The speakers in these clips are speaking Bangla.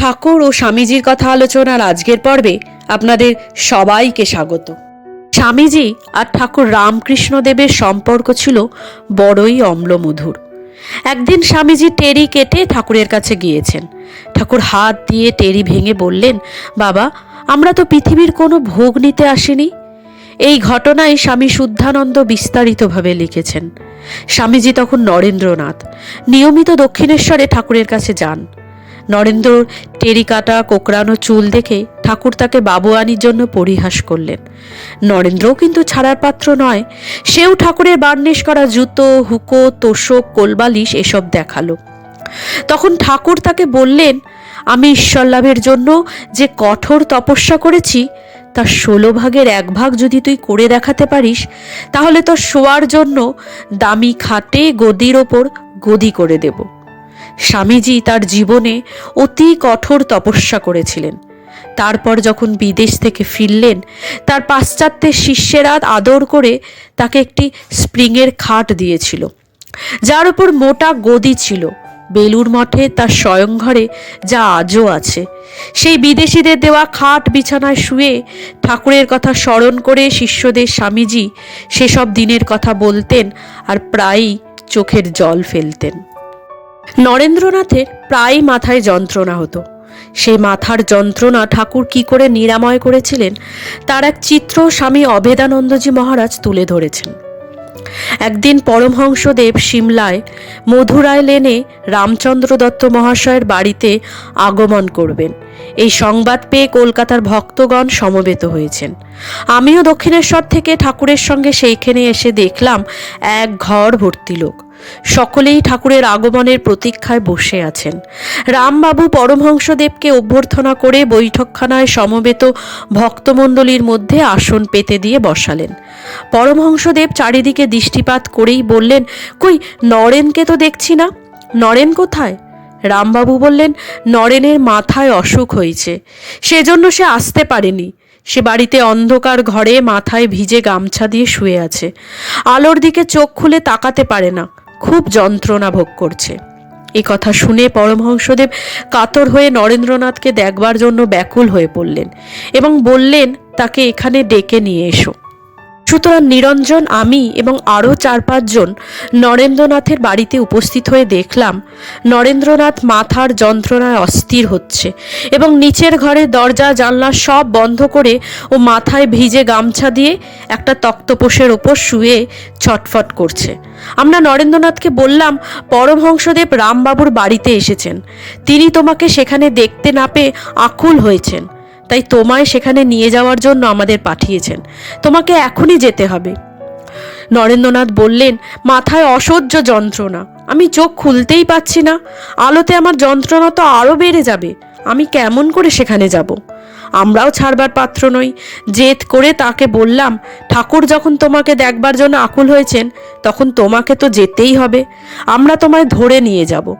ঠাকুর ও স্বামীজির কথা আলোচনার আজকের পর্বে আপনাদের সবাইকে স্বাগত। স্বামীজি আর ঠাকুর রামকৃষ্ণদেবের সম্পর্ক ছিল বড়ই অম্লমধুর। একদিন স্বামীজি টেরি কেটে ঠাকুরের কাছে গিয়েছেন। ঠাকুর হাত দিয়ে টেরি ভেঙে বললেন, বাবা, আমরা তো পৃথিবীর কোনো ভোগ নিতে আসিনি। এই ঘটনায় স্বামী শুদ্ধানন্দ বিস্তারিতভাবে লিখেছেন। স্বামীজি তখন নরেন্দ্রনাথ। নিয়মিত দক্ষিণেশ্বরে ঠাকুরের কাছে যান। নরেন্দ্র টেরিকাটা কোকড়ানো চুল দেখে ঠাকুর তাকে বাবুয়ানির জন্য পরিহাস করলেন। নরেন্দ্রও কিন্তু ছাড়ার পাত্র নয়, সেও ঠাকুরের বার্নিশ করা জুতো, হুকো, তোষক, কোলবালিশ এসব দেখাল। তখন ঠাকুর তাকে বললেন, আমি ঈশ্বর লাভের জন্য যে কঠোর তপস্যা করেছি, তার ষোলো ভাগের এক ভাগ যদি তুই করে দেখাতে পারিস, তাহলে তোর শোয়ার জন্য দামি খাটে গদির ওপর গদি করে দেব। স্বামীজি তার জীবনে অতি কঠোর তপস্যা করেছিলেন। তারপর যখন বিদেশ থেকে ফিরলেন, তার পাশ্চাত্যের শিষ্যেরা আদর করে তাকে একটি স্প্রিংয়ের খাট দিয়েছিল, যার উপর মোটা গদি ছিল। বেলুর মঠে তার স্বয়ংঘরে যা আজও আছে। সেই বিদেশিদের দেওয়া খাট বিছানায় শুয়ে ঠাকুরের কথা স্মরণ করে শিষ্যদের স্বামীজি সেসব দিনের কথা বলতেন আর প্রায়ই চোখের জল ফেলতেন। নরেন্দ্রনাথের প্রায় মাথায় যন্ত্রণা হতো। সেই মাথার যন্ত্রণা ঠাকুর কি করে নিরাময় করেছিলেন, তার এক চিত্র স্বামী অভেদানন্দজি মহারাজ তুলে ধরেছেন। একদিন পরমহংসদেব সিমলায় মধুরায় লেনে রামচন্দ্র দত্ত মহাশয়ের বাড়িতে আগমন করবেন। এই সংবাদ পেয়ে কলকাতার ভক্তগণ সমবেত হয়েছেন। আমিও দক্ষিণেশ্বর থেকে ঠাকুরের সঙ্গে সেইখানে এসে দেখলাম এক ঘর ভর্তি লোক। সকলেই ঠাকুরের আগমনের প্রতীক্ষায় বসে আছেন। রামবাবু পরমহংসদেবকে অভ্যর্থনা করে বৈঠকখানায় সমবেত ভক্তমণ্ডলীর মধ্যে আসন পেতে দিয়ে বসালেন। পরমহংসদেব চারিদিকে দৃষ্টিপাত করেই বললেন, কই, নরেনকে তো দেখছি না। নরেন কোথায়? রামবাবু বললেন, নরেনের মাথায় অসুখ হয়েছে। সেজন্য সে আসতে পারেনি। সে বাড়িতে অন্ধকার ঘরে মাথায় ভিজে গামছা দিয়ে শুয়ে আছে। আলোর দিকে চোখ খুলে তাকাতে পারে না। খুব যন্ত্রণা ভোগ করছে। এ কথা শুনে পরমহংসদেব কাতর হয়ে নরেন্দ্রনাথকে দেখবার জন্য ব্যাকুল হয়ে পড়লেন এবং বললেন, তাকে এখানে ডেকে নিয়ে এসো। সুতরাং নিরঞ্জন আমি এবং আরও চার পাঁচজন নরেন্দ্রনাথের বাড়িতে উপস্থিত হয়ে দেখলাম, নরেন্দ্রনাথ মাথার যন্ত্রণায় অস্থির হচ্ছে এবং নিচের ঘরে দরজা, জানলা সব বন্ধ করে ও মাথায় ভিজে গামছা দিয়ে একটা তক্তপোষের ওপর শুয়ে ছটফট করছে। আমরা নরেন্দ্রনাথকে বললাম, পরমহংসদেব রামবাবুর বাড়িতে এসেছেন। তিনি তোমাকে সেখানে দেখতে না পেয়ে আকুল হয়েছেন। তাই তোমায় সেখানে নিয়ে যাওয়ার জন্য আমাদের পাঠিয়েছেন। তোমাকে এখনই যেতে হবে। নরেন্দ্রনাথ বললেন, মাথায় অসহ্য যন্ত্রণা। আমি চোখ খুলতেই পাচ্ছি না। আলোতে আমার যন্ত্রণা তো আরও বেড়ে যাবে। আমি কেমন করে সেখানে যাব? আমরাও ছাড়বার পাত্র নই। জেদ করে তাকে বললাম, ঠাকুর যখন তোমাকে দেখবার জন্য আকুল হয়েছেন, তখন তোমাকে তো যেতেই হবে। আমরা তোমায় ধরে নিয়ে যাব।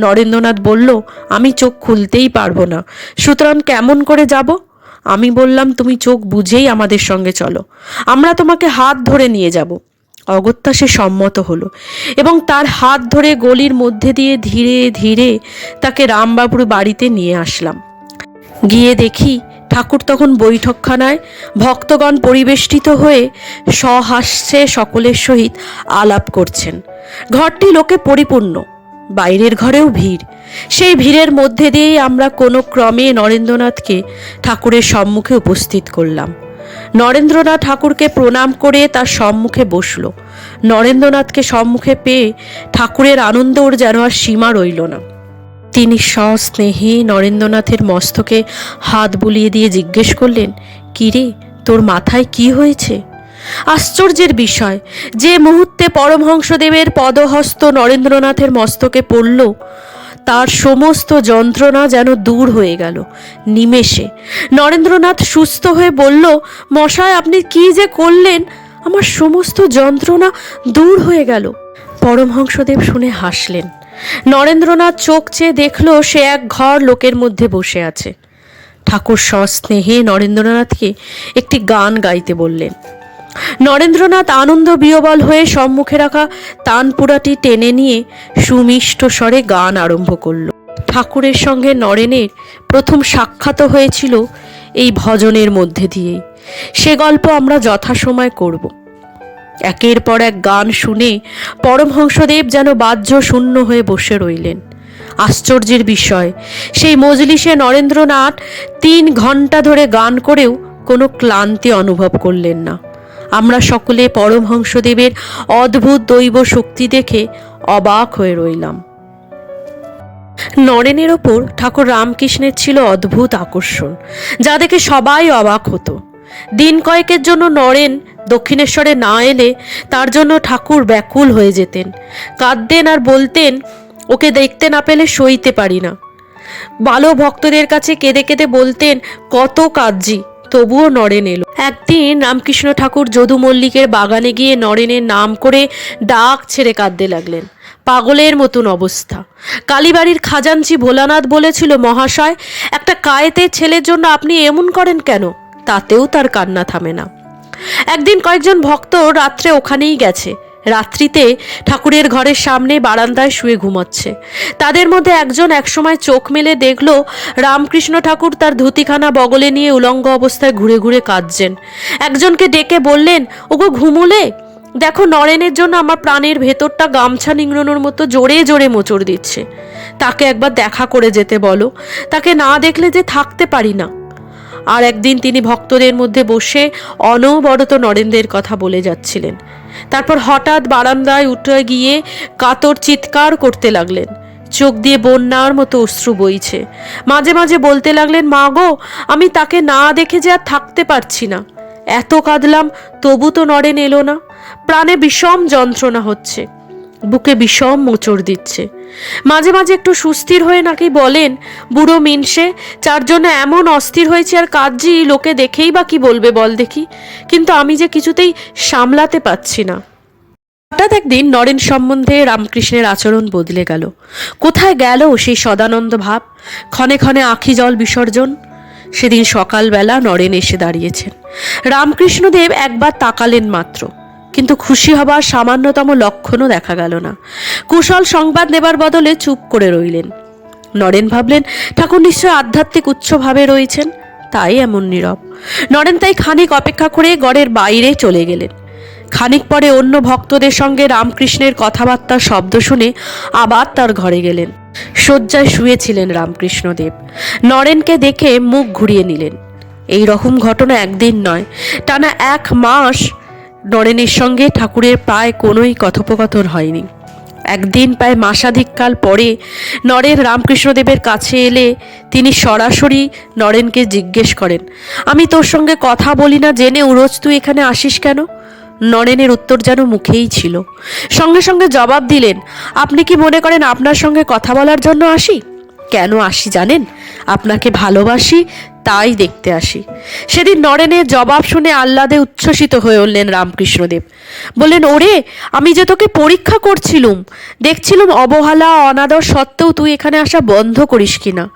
নরেন্দ্রনাথ বলল, আমি চোখ খুলতেই পারব না। সুতরাং কেমন করে যাব? আমি বললাম, তুমি চোখ বুঝেই আমাদের সঙ্গে চলো। আমরা তোমাকে হাত ধরে নিয়ে যাব। অগত্যা সে সম্মত হলো এবং তার হাত ধরে গলির মধ্যে দিয়ে ধীরে ধীরে তাকে রামবাবুর বাড়িতে নিয়ে আসলাম। গিয়ে দেখি ঠাকুর তখন বৈঠকখানায় ভক্তগণ পরিবেষ্টিত হয়ে সহাস্যে সকলের সহিত আলাপ করছেন। ঘরটি লোকে পরিপূর্ণ। বাইরের ঘরেও ভিড়। সেই ভিড়ের মধ্যে দিয়েই আমরা কোনো ক্রমে নরেন্দ্রনাথকে ঠাকুরের সম্মুখে উপস্থিত করলাম। নরেন্দ্রনাথ ঠাকুরকে প্রণাম করে তার সম্মুখে বসল। নরেন্দ্রনাথকে সম্মুখে পেয়ে ঠাকুরের আনন্দ ওর যেন আর সীমা রইল না। তিনি সস্নেহে নরেন্দ্রনাথের মস্তকে হাত বুলিয়ে দিয়ে জিজ্ঞেস করলেন কিরে তোর মাথায় কি হয়েছে? আশ্চর্যের বিষয়, যে মুহূর্তে পরমহংসদেবের পদহস্ত নরেন্দ্রনাথের মস্তকে পড়ল, তার সমস্ত যন্ত্রণা যেন দূর হয়ে গেল, নিমেষে। নরেন্দ্রনাথ সুস্থ হয়ে বলল মশায় আপনি কি যে করলেন? আমার সমস্ত যন্ত্রণা দূর হয়ে গেল। পরমহংসদেব শুনে হাসলেন। নরেন্দ্রনাথ চোখ চেয়ে দেখল, সে এক ঘর লোকের মধ্যে বসে আছে। ঠাকুর সস্নেহে নরেন্দ্রনাথকে একটি গান গাইতে বললেন। নরেন্দ্রনাথ আনন্দ বিয়বল হয়ে সম্মুখে রাখা তানপুরাটি টেনে নিয়ে সুমিষ্ট স্বরে গান আরম্ভ করল। ঠাকুরের সঙ্গে নরেনের প্রথম সাক্ষাৎ হয়েছিল এই ভজনের মধ্যে দিয়েই। সে গল্প আমরা যথাসময় করব। একের পর এক গান শুনে পরমহংসদেব যেন বাহ্য শূন্য হয়ে বসে রইলেন। আশ্চর্যের বিষয়, সেই মজলিসে নরেন্দ্রনাথ তিন ঘণ্টা ধরে গান করেও কোনো ক্লান্তি অনুভব করলেন না। আমরা সকলে পরমহংসদেবের অদ্ভুত দৈব শক্তি দেখে অবাক হয়ে রইলাম। নরেনের ওপর ঠাকুর রামকৃষ্ণের ছিল অদ্ভুত আকর্ষণ, যা দেখে সবাই অবাক হতো। দিন কয়েকের জন্য নরেন দক্ষিণেশ্বরে না এলে তার জন্য ঠাকুর ব্যাকুল হয়ে যেতেন। কাঁদতেন আর বলতেন, ওকে দেখতে না পেলে সইতে পারি না। ভালো ভক্তদের কাছে কেঁদে কেঁদে বলতেন, কত কাঁদজি তবুও নরেন এলো। একদিন রামকৃষ্ণ ঠাকুর যদু মল্লিকের বাগানে গিয়ে নরেনের নাম করে ডাক ছেড়ে কাঁদতে লাগলেন। পাগলের মতন অবস্থা। কালীবাড়ির খাজাঞ্চি ভোলানাথ বলেছিল, মহাশয়, একটা কায়েতের ছেলের জন্য আপনি এমন করেন কেন? তাতেও তার কান্না থামে না। একদিন কয়েকজন ভক্ত রাত্রে ওখানেই গেছে। রাত্রিতে ঠাকুরের ঘরের সামনে বারান্দায় শুয়ে ঘুমাচ্ছে। তাদের মধ্যে একজন একসময় চোখ মেলে দেখল রামকৃষ্ণ ঠাকুর তার ধুতিখানা বগলে নিয়ে উলঙ্গ অবস্থায় ঘুরে ঘুরে কাঁদছেন। একজনকে ডেকে বললেন, ওগো, ঘুমুলে? দেখো, নরেনের জন্য আমার প্রাণের ভেতরটা গামছা নিংড়ানোর মতো জোরে জোরে মোচড় দিচ্ছে। তাকে একবার দেখা করে যেতে বলো। তাকে না দেখলে যে থাকতে পারি না। আর একদিন তিনি ভক্তদের মধ্যে বসে অনবরত নরেন্দ্রের কথা বলে যাচ্ছিলেন। তারপর হঠাৎ বারান্দায় উঠে গিয়ে কাতর চিৎকার করতে লাগলেন। চোখ দিয়ে বন্যার মতো অশ্রু বইছে। মাঝে মাঝে বলতে লাগলেন, মা গো, আমি তাকে না দেখে যে আর থাকতে পারছি না। এত কাঁদলাম, তবু তো নড়েন এলো না। প্রাণে বিষম যন্ত্রণা হচ্ছে। বুকে বিষম মোচড় দিচ্ছে। মাঝে মাঝে একটু সুস্থির হয়ে নাকি বলেন, বুড়ো মিনসে যার জন্য এমন অস্থির হয়েছে আর কাজজি লোকে দেখেই বা কি বলবে বল দেখি। কিন্তু আমি যে কিছুতেই সামলাতে পারছি না। হঠাৎ একদিন নরেন সম্বন্ধে রামকৃষ্ণের আচরণ বদলে গেল। কোথায় গেল সেই সদানন্দ ভাব? ক্ষণে ক্ষণে আখি জল বিসর্জন। সেদিন সকালবেলা নরেন এসে দাঁড়িয়েছেন। রামকৃষ্ণদেব একবার তাকালেন মাত্র। কিন্তু খুশি হবার সামান্যতম লক্ষণও দেখা গেল না। কুশল সংবাদ নেবার বদলে চুপ করে রইলেন। নরেন ভাবলেন, ঠাকুর নিশ্চয় আধ্যাত্মিক উচ্চভাবে রয়েছেন? তাই এমন নীরব। নরেন তাই খানিক অপেক্ষা করে গড়ের বাইরে চলে গেলেন। খানিক পরে অন্য ভক্তদের সঙ্গে রামকৃষ্ণের কথাবার্তার শব্দ শুনে আবার তার ঘরে গেলেন। শয্যায় শুয়েছিলেন রামকৃষ্ণদেব। নরেনকে দেখে মুখ ঘুরিয়ে নিলেন। এই রকম ঘটনা একদিন নয়, টানা এক মাস নরেনের সঙ্গে ঠাকুরের প্রায় কোনোই কথোপকথন হয়নি। একদিন প্রায় মাসাধিককাল পরে নরেন রামকৃষ্ণদেবের কাছে এলে তিনি সরাসরি নরেনকে জিজ্ঞেস করেন, আমি তোর সঙ্গে কথা বলি না, জেনে রোজ তুই এখানে আসিস কেন? নরেনের উত্তর যেন মুখেই ছিল। সঙ্গে সঙ্গে জবাব দিলেন, আপনি কি মনে করেন আপনার সঙ্গে কথা বলার জন্য আসি? কেন আসি জানেন? আপনাকে ভালোবাসি, তাই দেখতে আসি। সেদিন নরেনের জবাব শুনে আহ্লাদে উচ্ছ্বসিত হয়ে উঠলেন রামকৃষ্ণদেব। বললেন, ওরে, আমি যে তোকে পরীক্ষা করছিলুম, দেখছিলুম অবহেলা, অনাদর সত্ত্বেও তুই এখানে আসা বন্ধ করিস কিনা।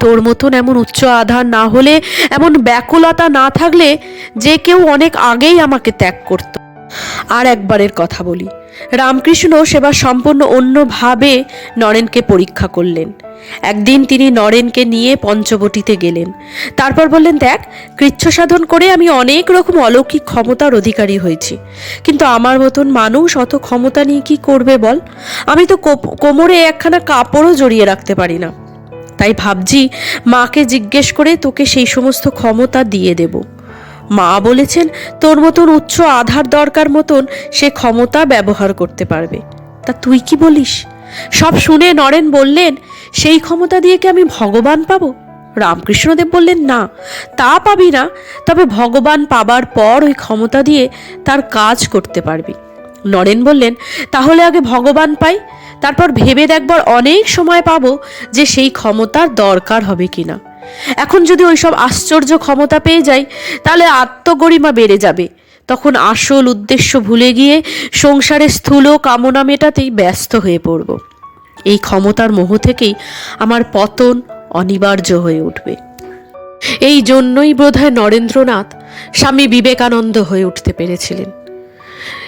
তোর মতন এমন উচ্চ আধার না হলে, এমন ব্যাকুলতা না থাকলে যে কেউ অনেক আগেই আমাকে ত্যাগ করত। আর একবারের কথা বলি, রামকৃষ্ণ সেবা সম্পূর্ণ অন্যভাবে নরেনকে পরীক্ষা করলেন। একদিন তিনি নরেনকে নিয়ে পঞ্চবটিতে গেলেন। তারপর বললেন, দেখ কৃচ্ছ সাধন করে আমি অনেক রকম অলৌকিক ক্ষমতার অধিকারী হয়েছি। কিন্তু আমার মতন মানুষ অত ক্ষমতা নিয়ে কি করবে বল? আমি তো কোমরে একখানা কাপড়ও জড়িয়ে রাখতে পারি না। তাই ভাবছি, মাকে জিজ্ঞেস করে তোকে সেই সমস্ত ক্ষমতা দিয়ে দেব। মা বলেছেন, তোর মতন উচ্চ আধার দরকার মতন সে ক্ষমতা ব্যবহার করতে পারবে। তা তুই কি বলিস? সব শুনে নরেন বললেন, সেই ক্ষমতা দিয়ে কি আমি ভগবান পাবো? রামকৃষ্ণদেব বললেন, না, তা পাবি না, তবে ভগবান পাবার পর ওই ক্ষমতা দিয়ে তার কাজ করতে পারবি। নরেন বললেন, তাহলে আগে ভগবান পাই, তারপর ভেবে দেখবার অনেক সময় পাবো যে সেই ক্ষমতার দরকার হবে কিনা এখন যদি ওইসব আশ্চর্য ক্ষমতা পেয়ে যাই, তাহলে আত্মগরিমা বেড়ে যাবে। তখন আসল উদ্দেশ্য ভুলে গিয়ে সংসারের স্থূল কামনা মেটাতেই ব্যস্ত হয়ে পড়ব। এই ক্ষমতার মোহ থেকেই আমার পতন অনিবার্য হয়ে উঠবে। এই জন্যই বোধহয় নরেন্দ্রনাথ স্বামী বিবেকানন্দ হয়ে উঠতে পেরেছিলেন।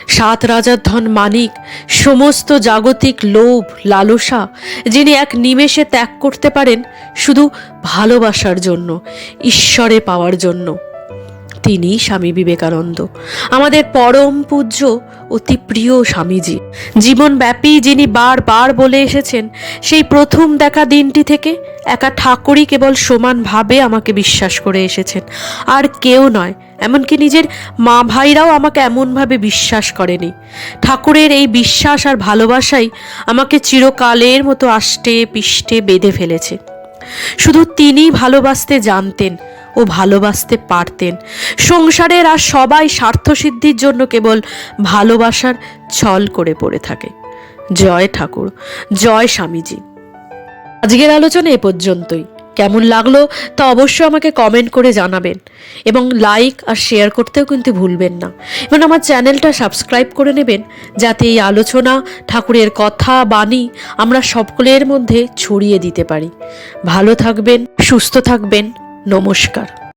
সাত রাজার ধন মানিক, সমস্ত জাগতিক লোভ, লালসা, যিনি এক নিমেষে ত্যাগ করতে পারেন, শুধু ভালোবাসার জন্য, ঈশ্বরে পাওয়ার জন্য। তিনি স্বামী বিবেকানন্দ। আমাদের পরম পূজ্য, অতি প্রিয় স্বামীজি। জীবনব্যাপী যিনি বারবার বলে এসেছেন, সেই প্রথম দেখা দিনটি থেকে একা ঠাকুরই কেবল সমানভাবে আমাকে বিশ্বাস করে এসেছেন। আর কেউ নয়, এমনকি নিজের মা ভাইরাও আমাকে এমনভাবে বিশ্বাস করেনি। ঠাকুরের এই বিশ্বাস আর ভালোবাসাই আমাকে চিরকালের মতো আষ্টে, পিষ্টে বেঁধে ফেলেছে। শুধু তিনি ভালোবাসতে জানতেন ও ভালোবাসতে পারতেন। সংসারের আর সবাই স্বার্থসিদ্ধির জন্য কেবল ভালোবাসার ছল করে পড়ে থাকে। জয় ঠাকুর, জয় স্বামীজি। আজকের আলোচনা এ পর্যন্তই। কেমন লাগল তা অবশ্যই আমাকে কমেন্ট করে জানাবেন। এবং লাইক আর শেয়ার করতেও কিন্তু ভুলবেন না। এবং আমার চ্যানেলটা সাবস্ক্রাইব করে নেবেন, যাতে এই আলোচনা, ঠাকুরের কথা, বাণী আমরা সকলের মধ্যে ছড়িয়ে দিতে পারি। ভালো থাকবেন, সুস্থ থাকবেন। নমস্কার।